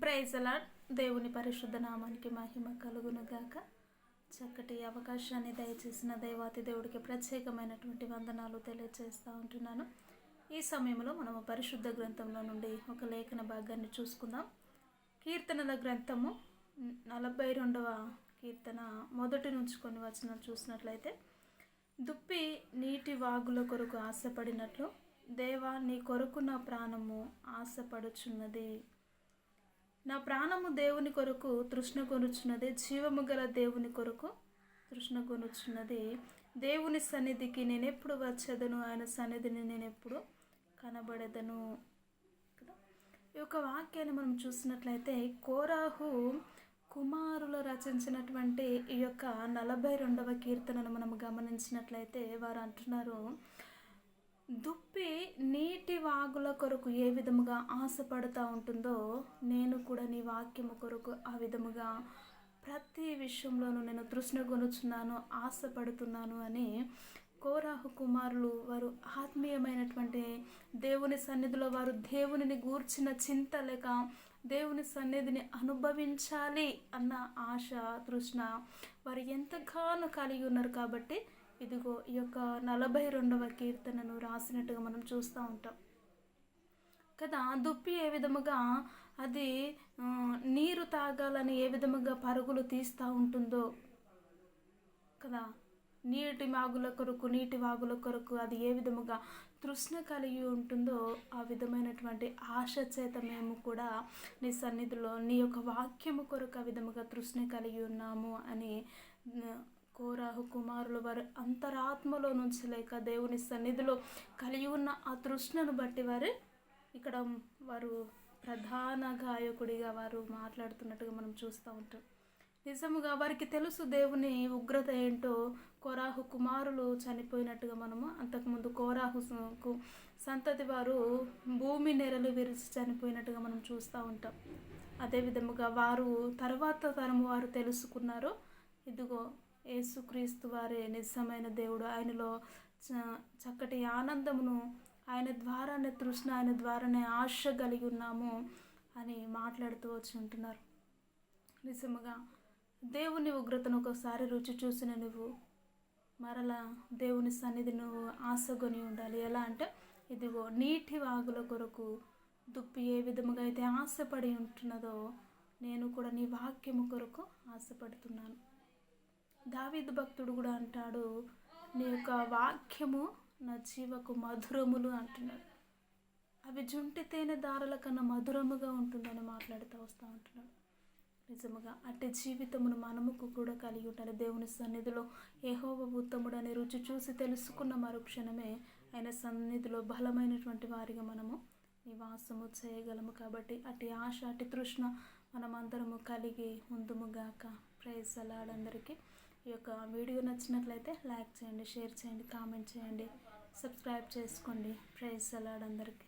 Praise దేవుని పరిశుద్ధ నామానికి మహిమ కలుగును గాక చక్కటి అవకాశాన్ని దయచేసిన దేవాతి దేవుడికి ప్రత్యేకమైనటువంటి వందనాలు తెలియజేస్తూ ఉంటున్నాను. ఈ సమయంలో మనము పరిశుద్ధ గ్రంథంలో నుండి ఒక లేఖన భాగాన్ని చూసుకుందాం. కీర్తనల గ్రంథము నలభై రెండవ కీర్తన మొదటి నుంచి కొన్ని వచనాలు చూసినట్లయితే దుప్పి నీటి వాగుల కొరకు ఆశపడినట్లు దేవా నీ కొరకు నా ప్రాణము ఆశపడుచున్నది. నా ప్రాణము దేవుని కొరకు తృష్ణ కొనుచున్నది జీవము గల దేవుని కొరకు తృష్ణ కొనుచున్నది. దేవుని సన్నిధికి నేను ఎప్పుడు వచ్చేదను? ఆయన సన్నిధిని నేను ఎప్పుడు కనబడేదను ఈ యొక్క వాక్యాన్ని మనం చూసినట్లయితే కోరాహు కుమారులు రచించినటువంటి ఈ యొక్క నలభై రెండవ కీర్తనను మనం గమనించినట్లయితే వారు అంటున్నారు దుప్పి నీటి వాగుల కొరకు ఏ విధముగా ఆశపడుతూ ఉంటుందో నేను కూడా నీ వాక్యము కొరకు ఆ విధముగా ప్రతి విషయంలోనూ నేను తృష్ణ కొనుచున్నాను ఆశపడుతున్నాను అని కోరాహు కుమారులు వారు ఆత్మీయమైనటువంటి దేవుని సన్నిధిలో వారు దేవునిని గూర్చిన చింత లేక దేవుని సన్నిధిని అనుభవించాలి అన్న ఆశ తృష్ణ వారు ఎంతగానో కలిగి ఉన్నారు కాబట్టి ఇదిగో ఈ యొక్క నలభై రెండవ కీర్తనను రాసినట్టుగా మనం చూస్తూ ఉంటాం. కదా దుప్పి ఏ విధముగా అది నీరు తాగాలని ఏ విధముగా పరుగులు తీస్తూ ఉంటుందో కదా నీటి వాగుల కొరకు నీటి వాగుల కొరకు అది ఏ విధముగా తృష్ణ కలిగి ఉంటుందో ఆ విధమైనటువంటి ఆశ చేత మేము కూడా నీ సన్నిధిలో నీ యొక్క వాక్యము కొరకు ఆ విధముగా తృష్ణ కలిగి ఉన్నాము అని కోరాహు కుమారులు వారు అంతరాత్మలో నుంచి లేక దేవుని సన్నిధిలో కలిగి ఉన్న ఆ తృష్ణను బట్టి వారు ఇక్కడ వారు ప్రధాన గాయకుడిగా వారు మాట్లాడుతున్నట్టుగా మనం చూస్తూ ఉంటాం. నిజముగా వారికి తెలుసు దేవుని ఉగ్రత ఏంటో కోరాహు కుమారులు చనిపోయినట్టుగా మనము అంతకుముందు కోరాహు కు సంతతి వారు భూమి నెరలు విరిచి చనిపోయినట్టుగా మనం చూస్తూ ఉంటాం. అదేవిధముగా వారు తర్వాత తరము వారు తెలుసుకున్నారు ఇదిగో యేసుక్రీస్తు వారే నిజమైన దేవుడు. ఆయనలో చ- చక్కటి ఆనందమును ఆయన ద్వారానే తృష్ణ ఆయన ద్వారానే ఆశ కలిగి ఉన్నాము అని మాట్లాడుతూ వచ్చి ఉంటున్నారు. నిజముగా దేవుని ఉగ్రతను ఒకసారి రుచి చూసిన నువ్వు మరలా దేవుని సన్నిధి నువ్వు ఆశగొని ఉండాలి. ఎలా అంటే ఇదిగో నీటి వాగుల కొరకు దుప్పి ఏ విధముగా అయితే ఆశపడి ఉంటున్నదో నేను కూడా నీ వాక్యము కొరకు ఆశపడుతున్నాను. దావీదు భక్తుడు కూడా అంటాడు నీ యొక్క వాక్యము నా జీవకు మధురములు అంటున్నాడు. అవి జుంటి తేనె దారుల కన్నా మధురముగా ఉంటుందని మాట్లాడుతూ వస్తూ ఉంటున్నాడు. నిజముగా అట్టి జీవితమును మనముకు కూడా కలిగి ఉండాలి. దేవుని సన్నిధిలో ఏహోవ ఉత్తముడని రుచి చూసి తెలుసుకున్న మరుక్షణమే ఆయన సన్నిధిలో బలమైనటువంటి వారిగా మనము నివాసము చేయగలము. కాబట్టి అటు ఆశ అటు తృష్ణ మనమందరము కలిగి ఉందుముగాక ప్రైజ్ అలాడందరికీ ఈ యొక్క వీడియో నచ్చినట్లయితే లైక్ చేయండి షేర్ చేయండి కామెంట్ చేయండి సబ్స్క్రైబ్ చేసుకోండి. ప్రైజ్ అలాడందరికీ